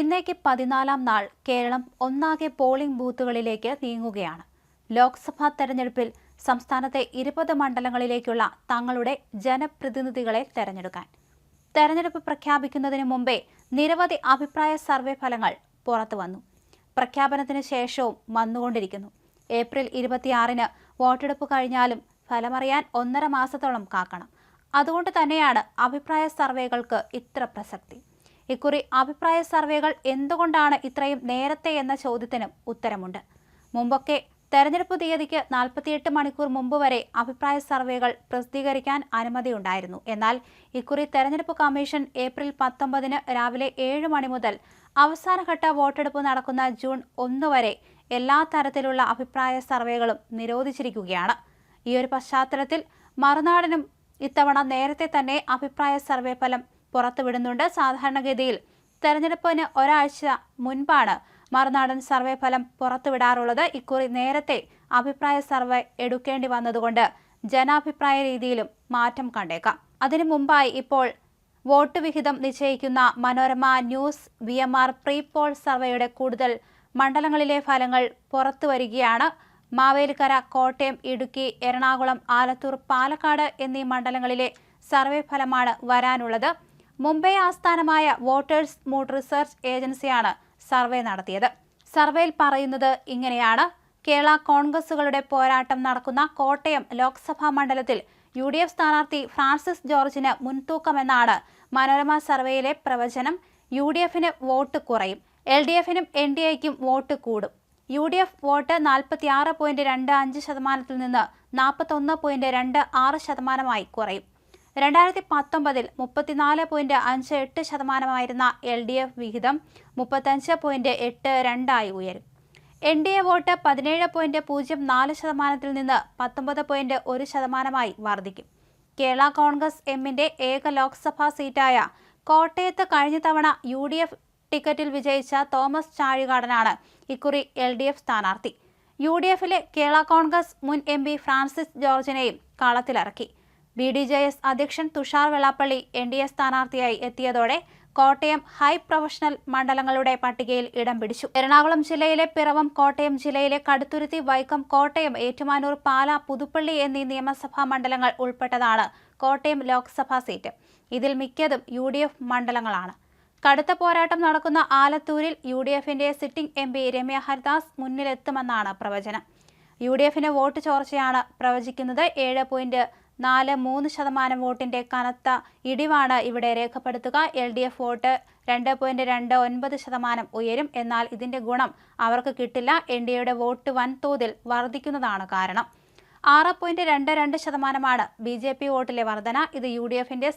ഇന്നേക്ക് പതിനാലാം നാൾ കേരളം ഒന്നാകെ പോളിംഗ് ബൂത്തുകളിലേക്ക് നീങ്ങുകയാണ്. ലോക്സഭാ തെരഞ്ഞെടുപ്പിൽ സംസ്ഥാനത്തെ ഇരുപത് മണ്ഡലങ്ങളിലേക്കുള്ള തങ്ങളുടെ ജനപ്രതിനിധികളെ തെരഞ്ഞെടുക്കാൻ. തെരഞ്ഞെടുപ്പ് പ്രഖ്യാപിക്കുന്നതിന് മുമ്പേ നിരവധി അഭിപ്രായ സർവേ ഫലങ്ങൾ പുറത്തു വന്നു. പ്രഖ്യാപനത്തിന് ശേഷവും വന്നുകൊണ്ടിരിക്കുന്നു. ഏപ്രിൽ ഇരുപത്തിയാറിന് വോട്ടെടുപ്പ് കഴിഞ്ഞാലും ഫലമറിയാൻ ഒന്നര മാസത്തോളം കാക്കണം. അതുകൊണ്ട് തന്നെയാണ് അഭിപ്രായ സർവേകൾക്ക് ഇത്ര പ്രസക്തി. ഇക്കുറി അഭിപ്രായ സർവേകൾ എന്തുകൊണ്ടാണ് ഇത്രയും നേരത്തെ എന്ന ചോദ്യത്തിനും ഉത്തരമുണ്ട്. മുമ്പൊക്കെ തെരഞ്ഞെടുപ്പ് തീയതിക്ക് നാൽപ്പത്തിയെട്ട് മണിക്കൂർ മുമ്പ് വരെ അഭിപ്രായ സർവേകൾ പ്രസിദ്ധീകരിക്കാൻ അനുമതിയുണ്ടായിരുന്നു. എന്നാൽ ഇക്കുറി തെരഞ്ഞെടുപ്പ് കമ്മീഷൻ ഏപ്രിൽ പത്തൊമ്പതിന് രാവിലെ ഏഴ് മണി മുതൽ അവസാനഘട്ട വോട്ടെടുപ്പ് നടക്കുന്ന ജൂൺ ഒന്ന് വരെ എല്ലാ തരത്തിലുള്ള അഭിപ്രായ സർവേകളും നിരോധിച്ചിരിക്കുകയാണ്. ഈ ഒരു പശ്ചാത്തലത്തിൽ മറുനാടനും ഇത്തവണ നേരത്തെ തന്നെ അഭിപ്രായ സർവേ ഫലം പുറത്തുവിടുന്നുണ്ട്. സാധാരണഗതിയിൽ തെരഞ്ഞെടുപ്പിന് ഒരാഴ്ച മുൻപാണ് മറുനാടൻ സർവേ ഫലം പുറത്തുവിടാറുള്ളത്. ഇക്കുറി നേരത്തെ അഭിപ്രായ സർവേ എടുക്കേണ്ടി വന്നതുകൊണ്ട് ജനാഭിപ്രായ രീതിയിലും മാറ്റം കണ്ടേക്കാം. അതിനു മുമ്പായി ഇപ്പോൾ വോട്ട് വിഹിതം നിശ്ചയിക്കുന്ന Manorama news V M R pre poll സർവേയുടെ കൂടുതൽ മണ്ഡലങ്ങളിലെ ഫലങ്ങൾ പുറത്തു വരികയാണ് മാവേലിക്കര കോട്ടയം ഇടുക്കി എറണാകുളം ആലത്തൂർ പാലക്കാട് എന്നീ മണ്ഡലങ്ങളിലെ സർവേ ഫലമാണ് വരാനുള്ളത്. മുംബൈ ആസ്ഥാനമായ വോട്ടേഴ്സ് മൂഡ് റിസർച്ച് ഏജൻസിയാണ് സർവേ നടത്തിയത്. സർവേയിൽ പറയുന്നത് ഇങ്ങനെയാണ്. കേരള കോൺഗ്രസുകളുടെ പോരാട്ടം നടക്കുന്ന കോട്ടയം ലോക്സഭാ മണ്ഡലത്തിൽ യു ഡി എഫ് സ്ഥാനാർത്ഥി ഫ്രാൻസിസ് ജോർജിന് മുൻതൂക്കമെന്നാണ് മനോരമ സർവേയിലെ പ്രവചനം. യു ഡി എഫിന് വോട്ട് കുറയും. എൽ ഡി എഫിനും എൻ ഡി എക്കും വോട്ട് കൂടും. യു ഡി എഫ് വോട്ട് നാൽപ്പത്തി ആറ് പോയിന്റ് രണ്ട് അഞ്ച് ശതമാനത്തിൽ നിന്ന് നാൽപ്പത്തൊന്ന് പോയിന്റ് രണ്ട് ആറ് ശതമാനമായി കുറയും. രണ്ടായിരത്തി പത്തൊമ്പതിൽ മുപ്പത്തിനാല് പോയിന്റ് അഞ്ച് എട്ട് ശതമാനമായിരുന്ന എൽ ഡി എഫ് വിഹിതം മുപ്പത്തഞ്ച് പോയിന്റ് എട്ട് രണ്ടായി ഉയരും. എൻ ഡി എ വോട്ട് പതിനേഴ് പോയിന്റ് പൂജ്യം നാല് ശതമാനത്തിൽ നിന്ന് പത്തൊമ്പത് പോയിന്റ് ഒരു ശതമാനമായി വർദ്ധിക്കും. കേരള കോൺഗ്രസ് എമ്മിന്റെ ഏക ലോക്സഭാ സീറ്റായ കോട്ടയത്ത് കഴിഞ്ഞ തവണ യു ഡി എഫ് ടിക്കറ്റിൽ വിജയിച്ച തോമസ് ചാഴികാടനാണ് ഇക്കുറി എൽ ഡി എഫ് സ്ഥാനാർത്ഥി. യു ഡി എഫിലെ കേരള കോൺഗ്രസ് മുൻ എം പി ഫ്രാൻസിസ് ജോർജിനെയും കളത്തിലിറക്കി. ബി ഡി ജെ എസ് അധ്യക്ഷൻ Tushar Vellappally N D A സ്ഥാനാർത്ഥിയായി എത്തിയതോടെ കോട്ടയം ഹൈ പ്രൊഫഷണൽ മണ്ഡലങ്ങളുടെ പട്ടികയിൽ ഇടം പിടിച്ചു. എറണാകുളം ജില്ലയിലെ പിറവം കോട്ടയം ജില്ലയിലെ കടുത്തുരുത്തി വൈക്കം കോട്ടയം ഏറ്റുമാനൂർ പാല പുതുപ്പള്ളി എന്നീ നിയമസഭാ മണ്ഡലങ്ങൾ ഉൾപ്പെട്ടതാണ് കോട്ടയം ലോക്സഭാ സീറ്റ്. ഇതിൽ മിക്കതും യു മണ്ഡലങ്ങളാണ്. കടുത്ത പോരാട്ടം നടക്കുന്ന ആലത്തൂരിൽ യു ഡി എഫിന്റെ sitting M P Ramya Haridas മുന്നിലെത്തുമെന്നാണ് പ്രവചനം. യു ഡി എഫിന് വോട്ട് ചോർച്ചയാണ് പ്രവചിക്കുന്നത്. ഏഴ് പോയിന്റ് നാല് മൂന്ന് ശതമാനം വോട്ടിന്റെ കനത്ത ഇടിവാണ് ഇവിടെ രേഖപ്പെടുത്തുക. എൽ ഡി എഫ് വോട്ട് രണ്ട് പോയിന്റ് രണ്ട് ഒൻപത് ശതമാനം ഉയരും. എന്നാൽ ഇതിന്റെ ഗുണം അവർക്ക് കിട്ടില്ല. എൻ ഡി എയുടെ വോട്ട് വൻതോതിൽ വർദ്ധിക്കുന്നതാണ് കാരണം. ആറ് പോയിന്റ് രണ്ട് രണ്ട് ശതമാനമാണ് ബി ജെ പി വോട്ടിലെ വർധന. ഇത് യു ഡി എഫിന്റെ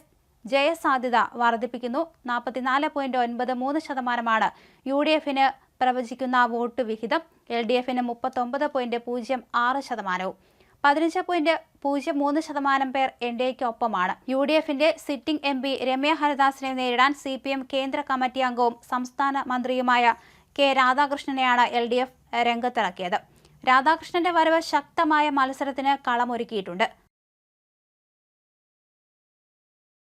ജയസാധ്യത വർദ്ധിപ്പിക്കുന്നു. നാൽപ്പത്തിനാല് പോയിന്റ് ഒൻപത് മൂന്ന് ശതമാനമാണ് യു ഡി എഫിന് പ്രവചിക്കുന്ന വോട്ട് വിഹിതം. എൽ ഡി എഫിന് മുപ്പത്തൊമ്പത് പോയിന്റ് പൂജ്യം ആറ് ശതമാനവും. പതിനഞ്ച് പോയിന്റ് പൂജ്യം മൂന്ന് ശതമാനം പേർ എൻ ഡി എക്ക് ഒപ്പമാണ് യു ഡി എഫിന്റെ സിറ്റിംഗ് എം പി രമ്യ ഹരിദാസിനെ നേരിടാൻ സി പി എം കേന്ദ്ര കമ്മിറ്റി അംഗവും സംസ്ഥാന മന്ത്രിയുമായ കെ രാധാകൃഷ്ണനെയാണ് എൽ ഡി എഫ് രംഗത്തിറക്കിയത്. രാധാകൃഷ്ണന്റെ വരവ് ശക്തമായ മത്സരത്തിന് കളമൊരുക്കിയിട്ടുണ്ട്.